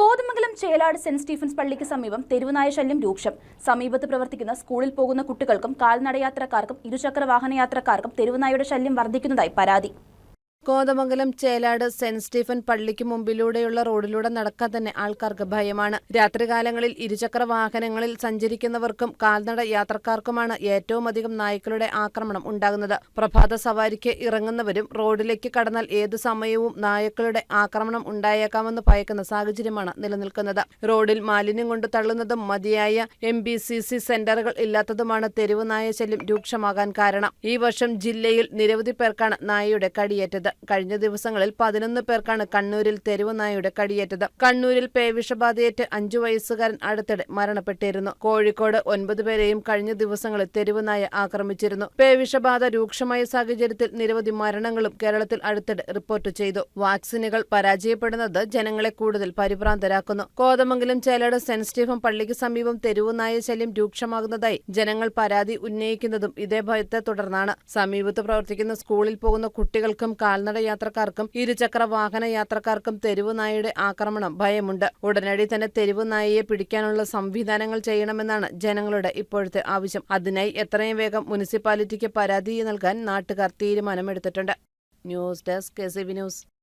Kothamangalam Chelad saint Stephen's പള്ളിക്ക് സമീപം തെരുവുനായ ശല്യം രൂക്ഷം. സമീപത്ത് പ്രവർത്തിക്കുന്ന സ്കൂളിൽ പോകുന്ന കുട്ടികൾക്കും കാൽനടയാത്രക്കാർക്കും ഇരുചക്ര വാഹനയാത്രക്കാർക്കും തെരുവുനായയുടെ ശല്യം വർദ്ധിക്കുന്നതായി പരാതി. കോതമംഗലം ചേലാട് സെന്റ് സ്റ്റീഫൻ പള്ളിക്ക് മുമ്പിലൂടെയുള്ള റോഡിലൂടെ നടക്കാൻ തന്നെ ആൾക്കാർക്ക് ഭയമാണ്. രാത്രികാലങ്ങളിൽ ഇരുചക്ര വാഹനങ്ങളിൽ സഞ്ചരിക്കുന്നവർക്കും കാൽനട യാത്രക്കാർക്കുമാണ് ഏറ്റവും അധികം നായ്ക്കളുടെ ആക്രമണം ഉണ്ടാകുന്നത്. പ്രഭാത സവാരിക്ക് ഇറങ്ങുന്നവരും റോഡിലേക്ക് കടന്നാൽ ഏതു സമയവും നായ്ക്കളുടെ ആക്രമണം ഉണ്ടായേക്കാമെന്ന് ഭയക്കുന്ന സാഹചര്യമാണ് നിലനിൽക്കുന്നത്. റോഡിൽ മാലിന്യം കൊണ്ട് തള്ളുന്നതും മതിയായ എം ബി സി സി സെന്ററുകൾ ഇല്ലാത്തതുമാണ് തെരുവ് നായ ശല്യം രൂക്ഷമാകാൻ കാരണം. ഈ വർഷം ജില്ലയിൽ നിരവധി പേർക്കാണ് നായയുടെ കടിയേറ്റത്. കഴിഞ്ഞ ദിവസങ്ങളിൽ പതിനൊന്ന് പേർക്കാണ് കണ്ണൂരിൽ തെരുവ് നായയുടെ കടിയേറ്റത്. കണ്ണൂരിൽ പേവിഷബാധയേറ്റ് അഞ്ചു വയസ്സുകാരൻ അടുത്തിടെ മരണപ്പെട്ടിരുന്നു. കോഴിക്കോട് ഒൻപത് പേരെയും കഴിഞ്ഞ ദിവസങ്ങളിൽ തെരുവുനായ ആക്രമിച്ചിരുന്നു. പേവിഷബാധ രൂക്ഷമായ സാഹചര്യത്തിൽ നിരവധി മരണങ്ങളും കേരളത്തിൽ അടുത്തിടെ റിപ്പോർട്ട് ചെയ്തു. വാക്സിനുകൾ പരാജയപ്പെടുന്നത് ജനങ്ങളെ കൂടുതൽ പരിഭ്രാന്തരാക്കുന്നു. കോതമംഗലം ചേലട് സെന്റ് സ്റ്റീഫൻ പള്ളിക്ക് സമീപം തെരുവ് നായ ശല്യം രൂക്ഷമാകുന്നതായി ജനങ്ങൾ പരാതി ഉന്നയിക്കുന്നതും ഇതേ ഭയത്തെ തുടർന്നാണ്. സമീപത്ത് പ്രവർത്തിക്കുന്ന സ്കൂളിൽ പോകുന്ന കുട്ടികൾക്കും കാൽനട യാത്രക്കാർക്കും ഇരുചക്ര വാഹന യാത്രക്കാർക്കും തെരുവ് നായയുടെ ആക്രമണം ഭയമുണ്ട്. ഉടനടി തന്നെ തെരുവ് നായയെ പിടിക്കാനുള്ള സംവിധാനങ്ങൾ ചെയ്യണമെന്നാണ് ജനങ്ങളുടെ ഇപ്പോഴത്തെ ആവശ്യം. അതിനായി എത്രയും വേഗം മുനിസിപ്പാലിറ്റിക്ക് പരാതി നൽകാൻ നാട്ടുകാർ തീരുമാനമെടുത്തിട്ടുണ്ട്. News desk K news.